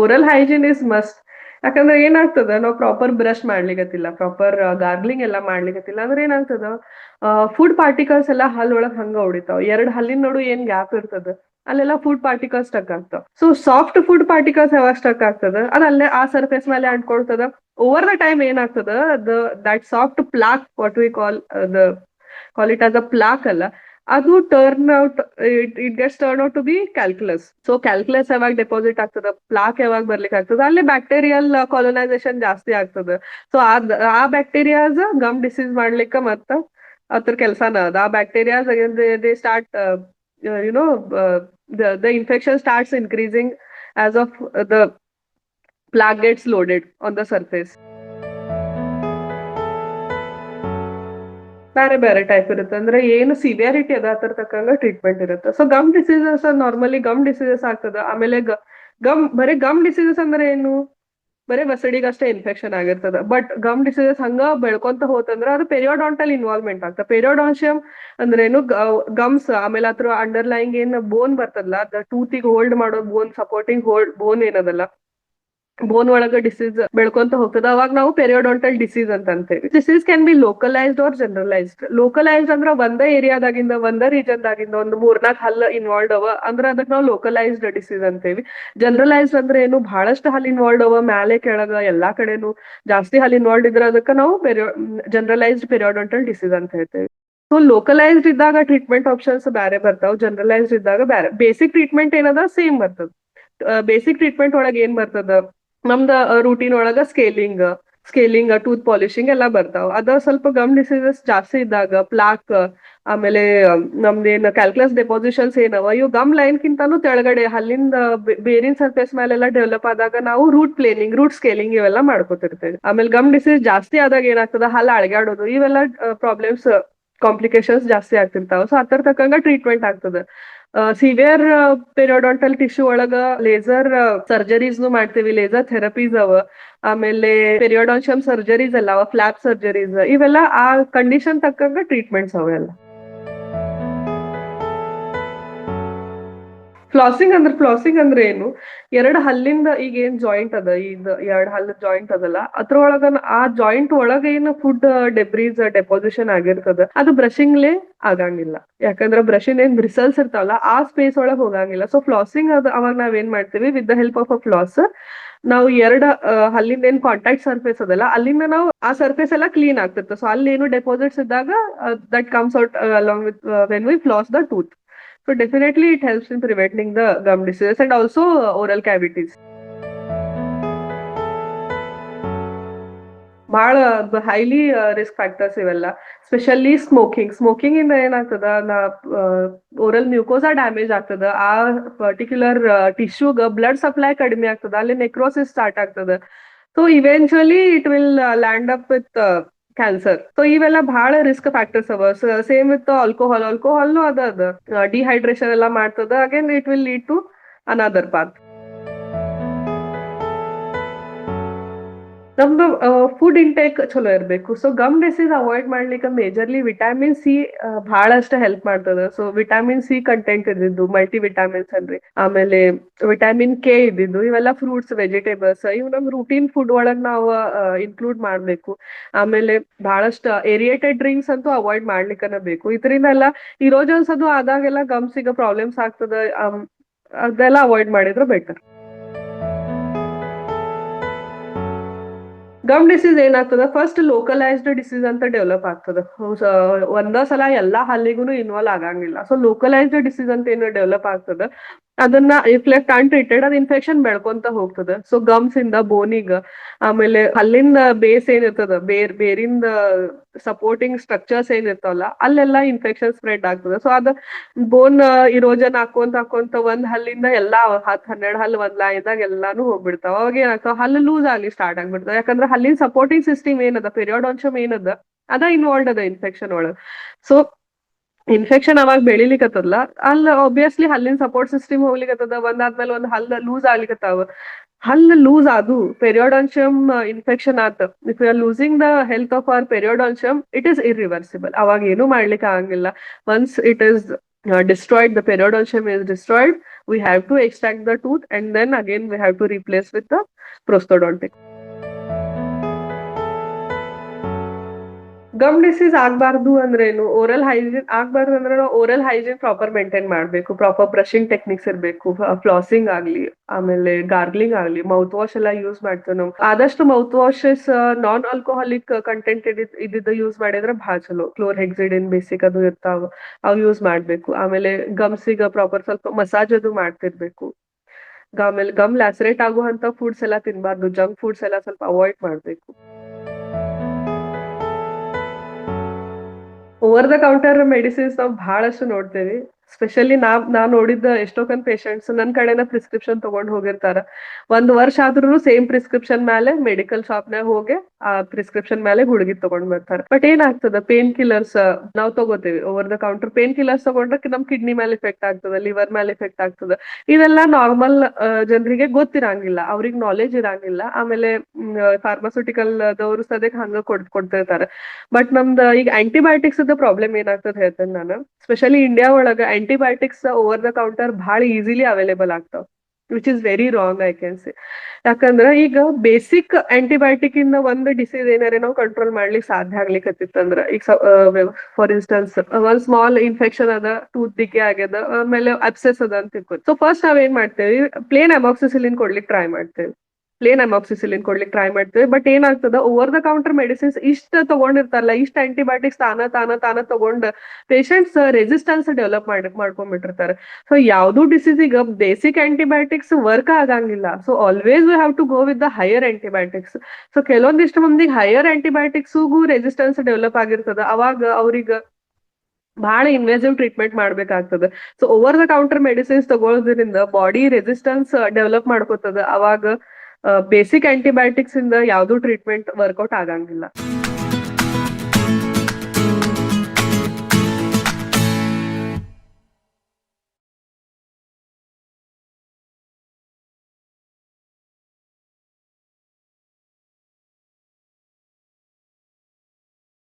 Oral hygiene is must ಯಾಕಂದ್ರೆ ಏನಾಗ್ತದ, ನಾವು ಪ್ರಾಪರ್ ಬ್ರಷ್ ಮಾಡ್ಲಿಕ್ಕತ್ತಿಲ್ಲ ಪ್ರಾಪರ್ ಗಾರ್ಗ್ಲಿಂಗ್ ಎಲ್ಲ ಮಾಡ್ಲಿಕ್ಕತ್ತಿಲ್ಲ ಅಂದ್ರೆ ಏನಾಗ್ತದ ಫುಡ್ ಪಾರ್ಟಿಕಲ್ಸ್ ಎಲ್ಲ ಹಲ್ ಒಳಗ್ ಹಂಗ ಹೊಡಿತಾವ್ ಎರಡ್ ಹಲ್ಲಿನ ನೋಡು ಏನ್ ಗ್ಯಾಪ್ ಇರ್ತದ, ಅಲ್ಲೆಲ್ಲ ಫುಡ್ ಪಾರ್ಟಿಕಲ್ಸ್ ಸ್ಟಕ್ ಆಗ್ತಾವ. ಸೊ ಸಾಫ್ಟ್ ಫುಡ್ ಪಾರ್ಟಿಕಲ್ಸ್ ಯಾವಾಗ ಸ್ಟಕ್ ಆಗ್ತದ, ಅದ ಅಲ್ಲೇ ಆ ಸರ್ಫೇಸ್ ಮೇಲೆ ಅಂಟ್ಕೊಳ್ತದ. ಓವರ್ ದ ಟೈಮ್ ಏನಾಗ್ತದ the that soft plaque what we call the call it as a plaque ಅಲ್ಲ ಅದು turn out it gets turn out to be calculus so calculus ಯಾವಾಗ ಡೆಪಾಸಿಟ್ ಆಗ್ತದ ಪ್ಲಾಕ್ ಯಾವಾಗ ಬರ್ಲಿಕ್ಕೆ ಆಗ್ತದ, ಅಲ್ಲಿ ಬ್ಯಾಕ್ಟೀರಿಯಲ್ ಕಾಲೋನೈಸೇಷನ್ ಜಾಸ್ತಿ ಆಗ್ತದ. ಸೊ ಆ ಬ್ಯಾಕ್ಟೀರಿಯಾಸ್ ಗಮ್ ಡಿಸೀಸ್ ಮಾಡ್ಲಿಕ್ಕೆ ಮತ್ತ ಅದ್ರ ಕೆಲಸನ ಅದ. ಆ bacterias they start you know the infection starts increasing as of the plaque gets loaded on the surface ಬೇರೆ ಬೇರೆ ಟೈಪ್ ಇರುತ್ತೆ. ಅಂದ್ರೆ ಏನು ಸಿವಿಯಾರಿಟಿ ಅದ ಅದ್ರ ತಕ್ಕಂಗ ಟ್ರೀಟ್ಮೆಂಟ್ ಇರುತ್ತೆ. So gum diseases normally gum diseases ಆಗ್ತದ. ಆಮೇಲೆ ಗಮ್ ಬರೀ ಗಮ್ ಡಿಸೀಸಸ್ ಅಂದ್ರೆ ಏನು? ಬರೀ ವಸಡಿಗೆ ಅಷ್ಟೇ ಇನ್ಫೆಕ್ಷನ್ ಆಗಿರ್ತದ. ಬಟ್ ಗಮ್ ಡಿಸೀಸಸ್ ಹಂಗ ಬೆಳ್ಕೊಂತ ಹೋತಂದ್ರ ಅದು ಪೆರಿಯೋಡಾಂಟಲ್ ಇನ್ವಾಲ್ವ್ಮೆಂಟ್ ಆಗ್ತದೆ. ಪೆರಿಯೋಡಾನ್ಶಿಯಂ ಅಂದ್ರೆ ಏನು ಗಮ್ಸ್ ಆಮೇಲೆ ಅದ್ರ ಅಂಡರ್ಲೈಂಗ್ ಏನ್ ಬೋನ್ ಬರ್ತದಲ್ಲ, ಅದ ಟೂತಿಗೆ ಹೋಲ್ಡ್ ಮಾಡೋ ಬೋನ್ ಸಪೋರ್ಟಿಂಗ್ ಹೋಲ್ಡ್ ಬೋನ್ ಏನದಲ್ಲ ಬೋನ್ ಒಳಗ ಡಿಸೀಸ್ ಬೆಳ್ಕೊಂತ ಹೋಗ್ತದ. ಅವಾಗ ನಾವು ಪೆರಿಯೋಡೋಂಟಲ್ ಡಿಸೀಸ್ ಅಂತ ಅಂತೇವಿ disease can be localised or generalised localised ಅಂದ್ರ ಒಂದೇ ಏರಿಯಾದಾಗಿಂದ ಒಂದೇ ರೀಜನ್ ದಾಗಿಂದ, ಒಂದು ಮೂರ್ನಾಲ್ಕು ಹಲ್ಲ ಇನ್ವಾಲ್ವ್ ಅವ. ಅಂದ್ರ ಅದಕ್ಕೆ ನಾವು ಲೋಕಲೈಸ್ಡ್ ಡಿಸೀಸ್ ಅಂತೇವಿ. ಜನರಲೈಸ್ಡ್ ಅಂದ್ರೆ ಏನು? ಬಹಳಷ್ಟು ಹಲ್ ಇನ್ವಾಲ್ವ್ ಅವ. ಮ್ಯಾಲೆ, ಕೆಳಗ, ಎಲ್ಲಾ ಕಡೆನು. ಜಾಸ್ತಿ ಹಲ್ ಇನ್ವಾಲ್ವ್ ಇದ್ರ ಅದಕ್ಕ ನಾವು ಜನರಲೈಸ್ಡ್ ಪೆರಿಯೋಡೋಂಟಲ್ ಡಿಸೀಸ್ ಅಂತ ಹೇಳ್ತೇವೆ. ಸೊ ಲೋಕಲೈಸ್ಡ್ ಇದ್ದಾಗ ಟ್ರೀಟ್ಮೆಂಟ್ ಆಪ್ಷನ್ಸ್ ಬೇರೆ ಬರ್ತಾವ. ಜನರಲೈಸ್ಡ್ ಇದ್ದಾಗ ಬೇರೆ ಬೇಸಿಕ್ ಟ್ರೀಟ್ಮೆಂಟ್ ಏನದ? ಸೇಮ್ ಬರ್ತದ. ಬೇಸಿಕ್ ಟ್ರೀಟ್ಮೆಂಟ್ ಒಳಗೆ ಏನ್ ಬರ್ತದ? ನಮ್ದ ರೂಟೀನ್ ಒಳಗ ಸ್ಕೇಲಿಂಗ್ ಸ್ಕೇಲಿಂಗ್ ಟೂತ್ ಪಾಲಿಶಿಂಗ್ ಎಲ್ಲಾ ಬರ್ತಾವ. ಅದ ಸ್ವಲ್ಪ ಗಮ್ ಡಿಸೀಸಸ್ ಜಾಸ್ತಿ ಇದ್ದಾಗ ಪ್ಲಾಕ್ ಆಮೇಲೆ, ನಮ್ದೇನ್ ಕ್ಯಾಲ್ಕುಲಸ್ ಡೆಪಾಸಿಷನ್ಸ್ ಏನವ, ಇವು ಗಮ್ ಲೈನ್ ಕಿಂತಾನು ತೆಳಗಡೆ, ಅಲ್ಲಿಂದ ಬೇರಿನ ಸರ್ಫೇಸ್ ಮೇಲೆಲ್ಲ ಡೆವಲಪ್ ಆದಾಗ ನಾವು ರೂಟ್ ಪ್ಲೇನಿಂಗ್ ರೂಟ್ ಸ್ಕೇಲಿಂಗ್ ಇವೆಲ್ಲ ಮಾಡ್ಕೊತಿರ್ತೇವೆ. ಆಮೇಲೆ ಗಮ್ ಡಿಸೀಸ್ ಜಾಸ್ತಿ ಆದಾಗ ಏನಾಗ್ತದ, ಹಲ್ಲ ಅಳಗಾಡೋದು ಇವೆಲ್ಲ ಪ್ರಾಬ್ಲಮ್ಸ್ ಕಾಂಪ್ಲಿಕೇಶನ್ಸ್ ಜಾಸ್ತಿ ಆಗ್ತಿರ್ತಾವ. ಸೊ ಅದರ ತಕ್ಕಂಗ ಟ್ರೀಟ್ಮೆಂಟ್ ಆಗ್ತದ. ಸಿವಿಯರ್ ಪೆರಿಯೋಡಾಂಟಲ್ ಟಿಶ್ಯೂ ಒಳಗ ಲೇಸರ್ ಸರ್ಜರೀಸ್ ಮಾಡ್ತೀವಿ ಲೇಸರ್ ಥೆರಪೀಸ್ ಅವ. ಆಮೇಲೆ ಪೆರಿಯೋಡಾನ್ಶಿಯಂ ಸರ್ಜರೀಸ್ ಅಲ್ಲ ಅವ ಫ್ಲಾಪ್ ಸರ್ಜರೀಸ್ ಇವೆಲ್ಲ ಆ ಕಂಡೀಷನ್ ತಕ್ಕಂಗ ಟ್ರೀಟ್ಮೆಂಟ್ಸ್ ಅವೆಲ್ಲ. ಫ್ಲಾಸಿಂಗ್ ಅಂದ್ರೆ ಫ್ಲಾಸಿಂಗ್ ಅಂದ್ರೆ ಏನು? ಎರಡ್ ಹಲ್ಲಿಂದ ಈಗ ಏನ್ ಜಾಯಿಂಟ್ ಅದ? ಈಗ ಎರಡು ಹಲ್ಲ ಜಾಯಿಂಟ್ ಅದಲ್ಲ. ಅದ್ರೊಳಗ ಆ ಜಾಯಿಂಟ್ ಒಳಗ ಏನು ಫುಡ್ ಡೆಬ್ರೀಸ್ ಡೆಪಾಸಿಷನ್ ಆಗಿರ್ತದ? ಅದು ಬ್ರಷಿಂಗ್ಲೇ ಆಗಂಗಿಲ್ಲ. ಯಾಕಂದ್ರೆ ಬ್ರಷಿನ್ ಏನ್ ಬ್ರಿಸಲ್ಸ್ ಇರ್ತಾವಲ್ಲ, ಆ ಸ್ಪೇಸ್ ಒಳಗ್ ಹೋಗಂಗಿಲ್ಲ. ಸೊ ಫ್ಲಾಸಿಂಗ್ ಅದ ಅವಾಗ ನಾವ್ ಏನ್ ಮಾಡ್ತೀವಿ? With the help of a floss ನಾವು ಎರಡ ಅಲ್ಲಿಂದ ಏನ್ ಕಾಂಟ್ಯಾಕ್ಟ್ ಸರ್ಫೇಸ್ ಅದಲ್ಲ, ಅಲ್ಲಿಂದ ನಾವು ಆ ಸರ್ಫೇಸ್ ಎಲ್ಲ ಕ್ಲೀನ್ ಆಗ್ತಿತ್ತು. ಸೊ ಅಲ್ಲಿ ಏನು ಡೆಪಾಸಿಟ್ಸ್ ಇದ್ದಾಗ that comes out along with when we floss the tooth So, definitely it helps in preventing the gum diseases and also oral cavities. ಭಾಳ ಹೈಲಿ ರಿಸ್ಕ್ ಫ್ಯಾಕ್ಟರ್ಸ್ ಇವೆಲ್ಲ. ಸ್ಪೆಷಲಿ ಸ್ಮೋಕಿಂಗ್ ಸ್ಮೋಕಿಂಗ್ ಇಂದ ಏನಾಗ್ತದ, ನಾ oral ಮ್ಯೂಕೋಸಾ damage ಆಗ್ತದ. ಆ particular ಟಿಶ್ಯೂಗ blood supply ಕಡಿಮೆ ಆಗ್ತದ. ಅಲ್ಲಿ ನೆಕ್ರೋಸಿಸ್ ಸ್ಟಾರ್ಟ್ ಆಗ್ತದ. So eventually it will land up with cancer so ಇವೆಲ್ಲ ಬಹಳ ರಿಸ್ಕ್ ಫ್ಯಾಕ್ಟರ್ಸ್ ಅವ. ಸೇಮ್ ವಿತ್ ಆಲ್ಕೋಹಾಲ್ ಆಲ್ಕೋಹಾಲ್ನು ಅದ ಅದ ಡಿಹೈಡ್ರೇಷನ್ ಎಲ್ಲ ಮಾಡ್ತದ. Again it will lead to another path ನಮ್ದು ಫುಡ್ ಇಂಟೇಕ್ ಚಲೋ ಇರಬೇಕು. ಸೊ ಗಮ್ ಡಿಸೀಸ್ ಅವಾಯ್ಡ್ ಮಾಡ್ಲಿಕ್ಕೆ ಮೇಜರ್ಲಿ ವಿಟಾಮಿನ್ ಸಿ ಬಹಳಷ್ಟು ಹೆಲ್ಪ್ ಮಾಡ್ತದ. ಸೊ ವಿಟಾಮಿನ್ ಸಿ ಕಂಟೆಂಟ್ ಇದ್ದಿದ್ದು ಮಲ್ಟಿ ವಿಟಾಮಿನ್ಸ್ ಅನ್ರಿ ಆಮೇಲೆ ವಿಟಾಮಿನ್ ಕೆ ಇದ್ದಿದ್ದು, ಇವೆಲ್ಲ ಫ್ರೂಟ್ಸ್ ವೆಜಿಟೇಬಲ್ಸ್ ಇವು ನಮ್ ರೂಟೀನ್ ಫುಡ್ ಒಳಗ್ ನಾವು ಇನ್ಕ್ಲೂಡ್ ಮಾಡ್ಬೇಕು. ಆಮೇಲೆ ಬಹಳಷ್ಟು ಏರಿಯೇಟೆಡ್ ಡ್ರಿಂಕ್ಸ್ ಅಂತೂ ಅವಾಯ್ಡ್ ಮಾಡ್ಲಿಕ್ಕನ ಬೇಕು. ಇದರಿಂದ ಎಲ್ಲ ಇರೋಜನ್ಸ್ ಅದು ಆದಾಗೆಲ್ಲ ಈಗ ಪ್ರಾಬ್ಲಮ್ಸ್ ಆಗ್ತದ. ಅದೆಲ್ಲ ಅವಾಯ್ಡ್ ಮಾಡಿದ್ರೆ ಬೆಟರ್ ಗಮ್ ಡಿಸೀಸ್ ಏನಾಗ್ತದ? ಫಸ್ಟ್ ಲೋಕಲೈಸ್ಡ್ ಡಿಸೀಸ್ ಅಂತ ಡೆವಲಪ್ ಆಗ್ತದ. ಒಂದ ಸಲ ಎಲ್ಲಾ ಹಲ್ಲಿಗೂ ಇನ್ವಾಲ್ವ್ ಆಗಂಗಿಲ್ಲ. ಸೊ ಲೋಕಲೈಸ್ಡ್ ಡಿಸೀಸ್ ಅಂತ ಏನು ಡೆವಲಪ್ ಆಗ್ತದ. ಅದನ್ನ ಇಫ್ ಲೆಫ್ಟ್ ಅನ್ಟ್ರೀಟೆಡ್ ಅದ್ ಇನ್ಫೆಕ್ಷನ್ ಬೆಳ್ಕೊಂತ ಹೋಗ್ತದ. ಸೊ ಗಮ್ಸ್ ಇಂದ ಬೋನಿಗ ಆಮೇಲೆ ಅಲ್ಲಿಂದ ಬೇಸ್ ಏನಿರ್ತದ, ಬೇರ್, ಬೇರಿಂದ ಸಪೋರ್ಟಿಂಗ್ ಸ್ಟ್ರಕ್ಚರ್ಸ್ ಏನಿರ್ತಾವಲ್ಲ, ಅಲ್ಲೆಲ್ಲ ಇನ್ಫೆಕ್ಷನ್ ಸ್ಪ್ರೆಡ್ ಆಗ್ತದ. ಸೊ ಅದ ಬೋನ್ ಇರೋಜನ್ ಹಾಕೊಂತ ಹಾಕೊಂತ ಒಂದ್ ಹಲ್ಲಿಂದ ಎಲ್ಲಾ ಹತ್, ಹನ್ನೆರಡ್ ಹಲ್ ಒಂದ್ ಲಾಯ್ದಾಗ ಎಲ್ಲಾನು ಹೋಗ್ಬಿಡ್ತಾವ. ಅವಾಗ ಏನಾಗ್ತಾವ, ಹಲ್ಲು ಲೂಸ್ ಆಗ್ಲಿ ಸ್ಟಾರ್ಟ್ ಆಗ್ಬಿಡ್ತಾವ. ಯಾಕಂದ್ರೆ ಹಲ್ಲಿನ ಸಪೋರ್ಟಿಂಗ್ ಸಿಸ್ಟಮ್ ಏನದ ಪೆರಿಯೋಡಾನ್ಶಮ್ ಏನದ, ಅದ ಇನ್ವಾಲ್ವ್ ಅದ ಇನ್ಫೆಕ್ಷನ್ ಒಳಗ. ಸೊ ಇನ್ಫೆಕ್ಷನ್ ಅವಾಗ ಬೆಳಿಲಿಕತ್ತದಲ್ಲ ಅಲ್ಲ ಆಬ್ವಿಯಸ್ಲಿ ಹಲ್ಲಿನ ಸಪೋರ್ಟ್ ಸಿಸ್ಟಮ್ ಹೋಗ್ಲಿಕತ್ತದ. ಒಂದಾದ್ಮೇಲೆ ಒಂದ್ ಹಲ್ಲ ಲೂಸ್ ಆಗ್ಲಿಕತ್ತಾವ. ಹಲ್ಲ ಲೂಸ್ ಆದು ಪೆರಿಯೋಡಾನ್ಶಿಯಮ್ ಇನ್ಫೆಕ್ಷನ್ ಆತ. If you are losing the health of our periodontium it is irreversible ಅವಾಗ ಏನು ಮಾಡ್ಲಿಕ್ಕೆ ಆಗಂಗಿಲ್ಲ. Once it is destroyed the the is destroyed we have to extract the tooth and then again we have to replace with with the gum disease ಆಗ್ಬಾರ್ದು ಅಂದ್ರೇನು? Oral hygiene ಆಗ್ಬಾರ್ದು ಅಂದ್ರೆ ನಾವು oral hygiene proper maintain ಮಾಡ್ಬೇಕು. Proper brushing techniques ಇರ್ಬೇಕು. Flossing ಆಗ್ಲಿ, ಆಮೇಲೆ gargling ಆಗ್ಲಿ ಮೌತ್ ವಾಶ್ ಎಲ್ಲ ಯೂಸ್ ಮಾಡ್ತೇವೆ ನಾವು. ಆದಷ್ಟು mouth washes non alcoholic content ಇದ್ದಿದ್ದು ಯೂಸ್ ಮಾಡಿದ್ರೆ ಬಹಳ ಚಲೋ. ಕ್ಲೋರ್ ಹೆಕ್ಸಿಡಿನ್ ಬೇಸಿಕ್ ಅದು ಇರ್ತಾವ, ಅವು ಯೂಸ್ ಮಾಡ್ಬೇಕು. ಆಮೇಲೆ ಗಮ್ಸಿಗ ಪ್ರಾಪರ್ ಸ್ವಲ್ಪ ಮಸಾಜ್ ಅದು ಮಾಡ್ತಿರ್ಬೇಕು. ಆಮೇಲೆ ಗಮ್ ಲ್ಯಾಸರೇಟ್ ಆಗುವಂತ ಫುಡ್ಸ್ ಎಲ್ಲ ತಿನ್ಬಾರ್ದು. ಜಂಕ್ ಫುಡ್ಸ್ ಎಲ್ಲ ಸ್ವಲ್ಪ ಅವಾಯ್ಡ್ ಮಾಡ್ಬೇಕು. ಓವರ್ ದ ಕೌಂಟರ್ ಮೆಡಿಸಿನ್ಸ್ ನಾವು ಬಹಳಷ್ಟು ನೋಡ್ತೇವಿ. ಸ್ಪೆಷಲಿ ನಾವ್ ನಾ ನೋಡಿದ್ದ ಎಷ್ಟೊಂದ್ ಪೇಷಂಟ್ಸ್ ನನ್ ಕಡೆನ ಪ್ರಿಸ್ಕ್ರಿಪ್ಷನ್ ತಗೊಂಡ್ ಹೋಗಿರ್ತಾರ. ಒಂದ್ ವರ್ಷ ಆದ್ರೂ ಸೇಮ್ ಪ್ರಿಸ್ಕ್ರಿಪ್ಷನ್ ಮೇಲೆ ಮೆಡಿಕಲ್ ಶಾಪ್ ನಾಗ ಹೋಗಿ ಆ ಪ್ರಿಸ್ಕ್ರಿಪ್ಷನ್ ಮೇಲೆ ಗುಳಿಗೆ ತಗೊಂಡ್ ಬರ್ತಾರೆ. ಬಟ್ ಏನಾಗ್ತದ ಪೇನ್ ಕಿಲ್ಲರ್ಸ್ ನಾವ್ ತಗೋತೇವಿ. Over the counter pain killers ತಗೊಂಡ್ರೆ ನಮ್ ಕಿಡ್ನಿ ಮೇಲೆ ಎಫೆಕ್ಟ್ ಆಗ್ತದ ಲಿವರ್ ಮೇಲೆ ಎಫೆಕ್ಟ್ ಆಗ್ತದ. ಇದೆಲ್ಲ ನಾರ್ಮಲ್ ಜನರಿಗೆ ಗೊತ್ತಿರಂಗಿಲ್ಲ. ಅವ್ರಿಗೆ ನಾಲೆಜ್ ಇರಂಗಿಲ್ಲ. ಆಮೇಲೆ ಫಾರ್ಮಾಸ್ಯೂಟಿಕಲ್ ದವರು ಸದ್ಯಕ್ಕೆ ಹಂಗ ಕೊಡ್, ಕೊಡ್ತಿರ್ತಾರೆ. ಬಟ್ ನಮ್ದ ಈಗ ಆಂಟಿಬಯೋಟಿಕ್ಸ್ ಪ್ರಾಬ್ಲಮ್ ಏನಾಗ್ತದ ಹೇಳ್ತೇನೆ ನಾನು. ಸ್ಪೆಷಲಿ ಇಂಡಿಯಾ ಒಳಗ ಆಂಟಿಬಯೋಟಿಕ್ಸ್ ಓವರ್ ದ ಕೌಂಟರ್ ಬಹಳ ಈಸಿಲಿ ಅವೈಲೇಬಲ್ ಆಗ್ತಾವ which is very wrong I can see ಯಾಕಂದ್ರ ಈಗ ಬೇಸಿಕ್ ಆಂಟಿಬಯೋಟಿಕ್ ಇಂದ ಒಂದು ಡಿಸೀಸ್ ಏನಾರ ನಾವು ಕಂಟ್ರೋಲ್ ಮಾಡ್ಲಿಕ್ಕೆ ಸಾಧ್ಯ ಆಗ್ಲಿಕ್ಕತ್ತಿತ್ತಂದ್ರ ಈಗ ಫಾರ್ ಇನ್ಸ್ಟೆನ್ಸ್ ಒಂದ್ ಸ್ಮಾಲ್ ಇನ್ಫೆಕ್ಷನ್ ಅದ ಟೂತ್ ದಿಕ್ಕೆ ಆಗ್ಯದ, ಆಮೇಲೆ ಅಬ್ಸೆಸ್ ಅದ ಅಂತ ತಿಳ್ಕೊತಿ ಸೊ ಫಸ್ಟ್ ನಾವ್ ಏನ್ ಮಾಡ್ತೇವಿ ಪ್ಲೇನ್ ಅಮಾಕ್ಸಿಸಿಲಿನ್ ಕೊಡ್ಲಿಕ್ಕೆ ಟ್ರೈ ಮಾಡ್ತೇವೆ. ಪ್ಲೇನ್ ಅಮಾಕ್ಸಿಸಿಲಿನ್ ಕೊಡ್ಲಿಕ್ಕೆ ಟ್ರೈ ಮಾಡ್ತೇವೆ. ಬಟ್ ಏನಾಗ್ತದ ಓವರ್ ದ ಕೌಂಟರ್ ಮೆಡಿಸಿನ್ಸ್ ಇಷ್ಟ ತಗೊಂಡಿರ್ತಾರಲ್ಲ, ಇಷ್ಟ ಆಂಟಿಬಯೋಟಿಕ್ಸ್ ತಾನ ತಾನ ತಾನ ತಗೊಂಡ್ ಪೇಷಂಟ್ಸ್ ರೆಸಿಸ್ಟೆನ್ಸ್ ಡೆವಲಪ್ ಮಾಡಿ, ಮಾಡ್ಕೊಂಡ್ಬಿಟ್ಟಿರ್ತಾರೆ. ಸೊ ಯಾವ್ದು ಡಿಸೀಸ್ ಈಗ ಬೇಸಿಕ್ ಆಂಟಿಬಯೋಟಿಕ್ಸ್ ವರ್ಕ್ ಆಗಂಗಿಲ್ಲ. So always we have to go with the higher antibiotics so ಕೆಲವೊಂದಿಷ್ಟು ಮಂದಿಗೆ ಹೈಯರ್ ಆಂಟಿಬಯೋಟಿಕ್ಸ್ಗೂ ರೆಸಿಸ್ಟೆನ್ಸ್ ಡೆವಲಪ್ ಆಗಿರ್ತದ. ಅವಾಗ ಅವ್ರಿಗೆ ಬಹಳ ಇನ್ವೆಸಿವ್ ಟ್ರೀಟ್ಮೆಂಟ್ ಮಾಡ್ಬೇಕಾಗ್ತದೆ. So over the counter medicines ತಗೊಳೋದ್ರಿಂದ body resistance develop ಮಾಡ್ಕೋತದ. ಅವಾಗ ಬೇಸಿಕ್ ಆಂಟಿಬಯೋಟಿಕ್ಸ್ ಇಂದ ಯಾವ್ದು ಟ್ರೀಟ್ಮೆಂಟ್ ವರ್ಕೌಟ್ ಆಗಂಗಿಲ್ಲ.